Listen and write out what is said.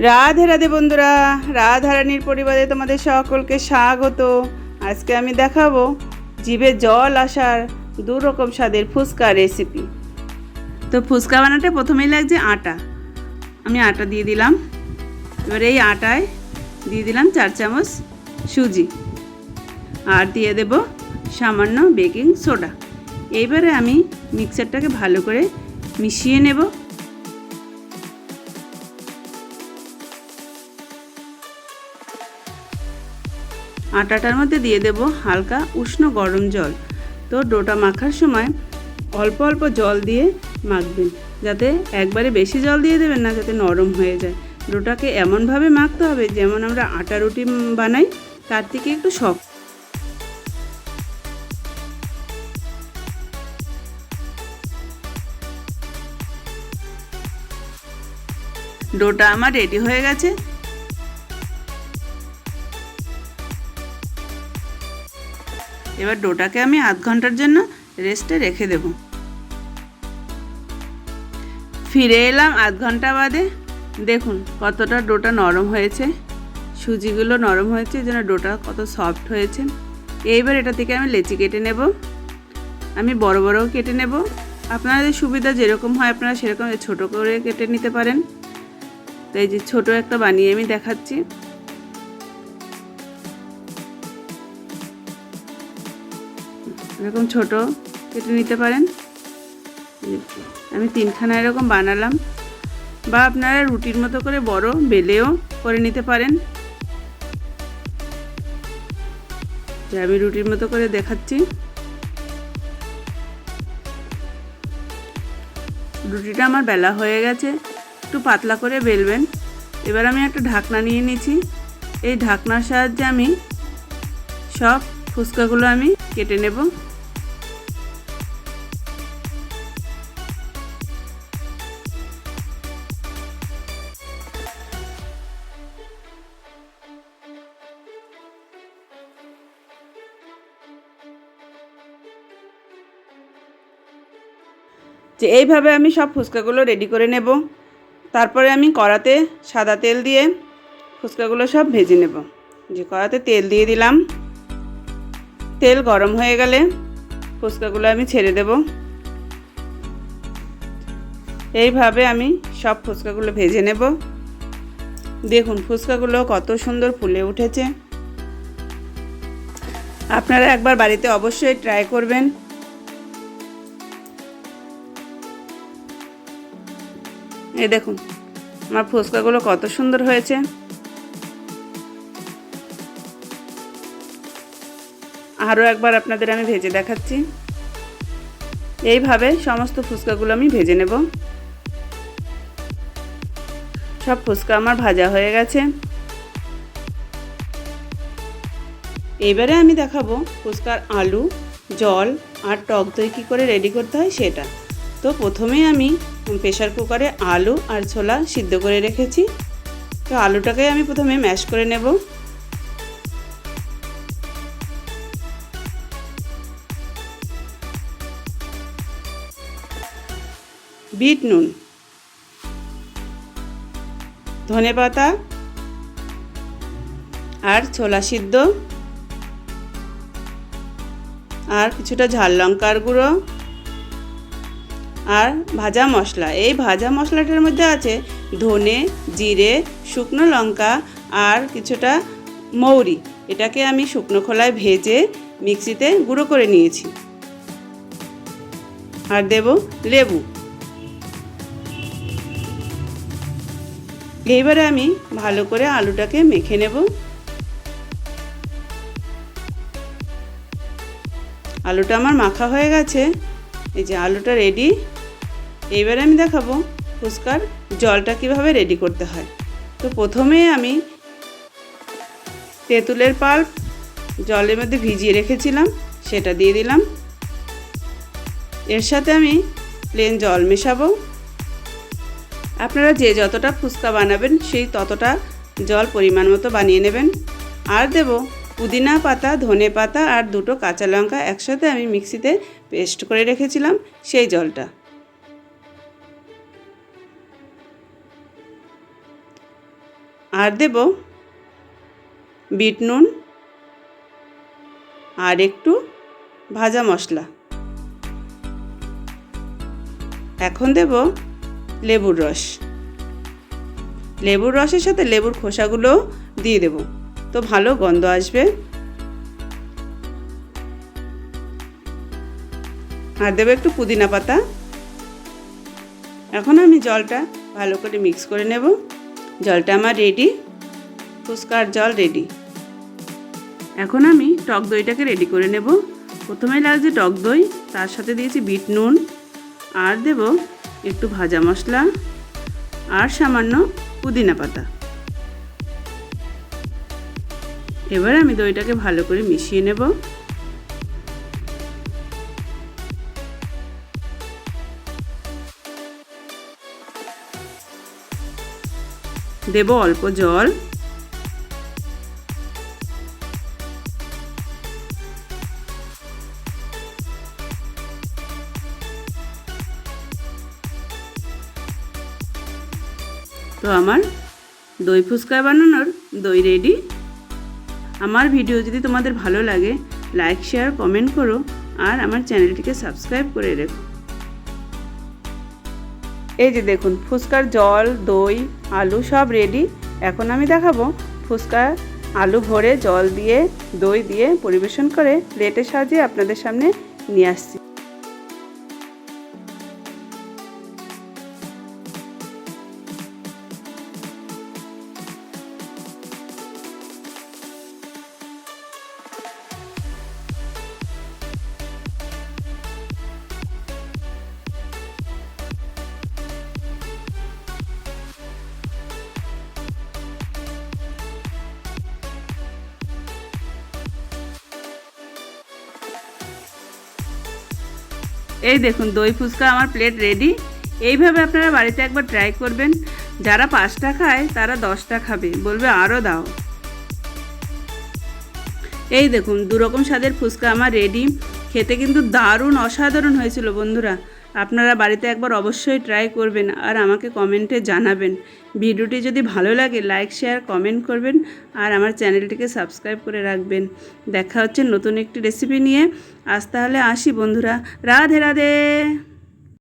রাধে রাধে বন্ধুরা, রাধারানীর পরিবারে তোমাদের সকলকে স্বাগত। আজকে আমি দেখাবো জিভে জল আসার দু রকম স্বাদের ফুচকা রেসিপি তো ফুচকা বানাতে প্রথমেই লাগছে আটা। আমি আটা দিয়ে দিলাম। এবার এই আটায় দিয়ে দিলাম চার চামচ সুজি। আর দিয়ে দেব সামান্য বেকিং সোডা। এইবারে আমি মিক্সারটাকে ভালো করে মিশিয়ে নেব। আটাটার মধ্যে দিয়ে দেব হালকা উষ্ণ গরম জল। তো ডোটা মাখার সময় অল্প অল্প জল দিয়ে মাখবেন, যাতে একবারে বেশি জল দিয়ে দেবেন না, যাতে নরম হয়ে যায়। ডোটাকে এমনভাবে মাখতে হবে, যেমন আমরা আটা রুটি বানাই, তার থেকে একটু শক্ত। ডোটা আমার রেডি হয়ে গেছে। এবার ডোটাকে আমি আধ ঘণ্টার জন্য রেস্টে রেখে দেব। ফিরে এলাম আধ ঘণ্টা বাদে। দেখুন কতটা ডোটা নরম হয়েছে। সুজিগুলো নরম হয়েছে যেন ডোটা কত সফট হয়েছে। এইবার এটা থেকে আমি লেচি কেটে নেব। আমি বড় বড়ও কেটে নেব। আপনাদের সুবিধা যেরকম হয় আপনারা সেরকম ছোট করে কেটে নিতে পারেন। তো এই যে ছোট একটা বানিয়ে আমি দেখাচ্ছি। এরকম ছোট কেটে নিতে পারেন। আমি তিনখানা এরকম বানালাম। বা আপনারা রুটির মতো করে বড় বেলেও করে নিতে পারেন। যে আমি রুটির মতো করে দেখাচ্ছি। রুটিটা আমার বেলা হয়ে গেছে, একটু পাতলা করে বেলবেন। এবার আমি একটা ঢাকনা নিয়ে নিয়েছি এই ঢাকনার সাহায্যে আমি সব ফুচকাগুলো আমি কেটে নেব। যে এইভাবে আমি সব ফুচকাগুলো রেডি করে নেব। তারপরে আমি কড়াতে সাদা তেল দিয়ে ফুচকাগুলো সব ভেজে নেব। যে কড়াতে তেল দিয়ে দিলাম। তেল গরম হয়ে গেলে ফুচকাগুলো আমি ছেড়ে দেব। এইভাবে আমি সব ফুচকাগুলো ভেজে নেব। দেখুন ফুচকাগুলো কত সুন্দর ফুলে উঠেছে। আপনারা একবার বাড়িতে অবশ্যই ট্রাই করবেন। এই দেখুন, আমার ফুচকাগুলো কত সুন্দর হয়েছে। আরও একবার আপনাদের আমি ভেজে দেখাচ্ছি। এইভাবে সমস্ত ফুচকাগুলো আমি ভেজে নেব। সব ফুচকা আমার ভাজা হয়ে গেছে। এবারে আমি দেখাবো ফুচকার আলু, জল আর টক দই কী করে রেডি করতে হয় সেটা। তো প্রথমে আমি প্রেশার কুকারে আলু আর ছোলা সিদ্ধ করে রেখেছি। তো আলুটাকে আমি প্রথমে ম্যাশ করে নেব। বিট নুন ধনে পাতা আর ছোলা সিদ্ধ, আর কিছুটা ঝাল লঙ্কার গুঁড়ো। আর ভাজা মশলা। এই ভাজা মশলাটার মধ্যে আছে ধনে, জিরে, শুকনো লঙ্কা আর কিছুটা মৌরি। এটাকে আমি শুকনো খোলায় ভেজে মিক্সিতে গুঁড়ো করে নিয়েছি। আর দেব লেবু। এইবারে আমি ভালো করে আলুটাকে মেখে নেব। আলুটা আমার মাখা হয়ে গেছে। এই যে আলুটা রেডি এইবারে আমি দেখাবো ফুচকার জলটা কীভাবে রেডি করতে হয়। তো প্রথমে আমি তেঁতুলের পাল্প জলের মধ্যে ভিজিয়ে রেখেছিলাম, সেটা দিয়ে দিলাম। এর সাথে আমি প্লেন জল মেশাবো। আপনারা যে যতটা ফুচকা বানাবেন, সেই ততটা জল পরিমাণ মতো বানিয়ে নেবেন। আর দেব পুদিনা পাতা, ধনে পাতা আর দুটো কাঁচা লঙ্কা একসাথে আমি মিক্সিতে পেস্ট করে রেখেছিলাম, সেই জলটা। আর দেব বিট নুন আর একটু ভাজা মশলা। এখন দেব লেবুর রস। লেবুর রসের সাথে লেবুর খোসাগুলো দিয়ে দেব। তো ভালো গন্ধ আসবে। আর দেবো একটু পুদিনা পাতা। এখন আমি জলটা ভালো করে মিক্স করে নেব। জলটা আমার রেডি ফুচকার জল রেডি এখন আমি টক দইটাকে রেডি করে নেব। প্রথমে লাগছে টক দই, তার সাথে দিয়েছি বিট নুন, আর দেব একটু ভাজা মশলা, আর সামান্য পুদিনা পাতা। এবার আমি দইটাকে ভালো করে মিশিয়ে নেব। দেব অল্প জল। তো আমার দই ফুচকা বানানোর দই রেডি আমার ভিডিও যদি তোমাদের ভালো লাগে লাইক শেয়ার কমেন্ট করো, আর আমার চ্যানেলটিকে সাবস্ক্রাইব করে রেখো। এই যে দেখুন, ফুচকার জল, দই, আলু সব রেডি এখন আমি দেখাবো ফুচকা, আলু ভরে জল দিয়ে, দই দিয়ে পরিবেশন করে প্লেটে সাজিয়ে আপনাদের সামনে নিয়ে আসছি। এই দেখুন, দই ফুচকা আমার প্লেট রেডি এইভাবে আপনারা বাড়িতে একবার ট্রাই করবেন। যারা পাঁচটা খায়, তারা দশটা খাবে। বলবে আরও দাও। এই দেখুন, দুরকম স্বাদের ফুচকা আমার রেডি খেতে কিন্তু দারুণ, অসাধারণ হয়েছিল বন্ধুরা। আপনারা বাড়িতে একবার অবশ্যই ট্রাই করবেন আর আমাকে কমেন্টে জানাবেন। ভিডিওটি যদি ভালো লাগে লাইক শেয়ার কমেন্ট করবেন আর আমার চ্যানেলটিকে সাবস্ক্রাইব করে রাখবেন। দেখা হচ্ছে নতুন একটি রেসিপি নিয়ে। আজ তাহলে আসি বন্ধুরা। রাধে রাধে!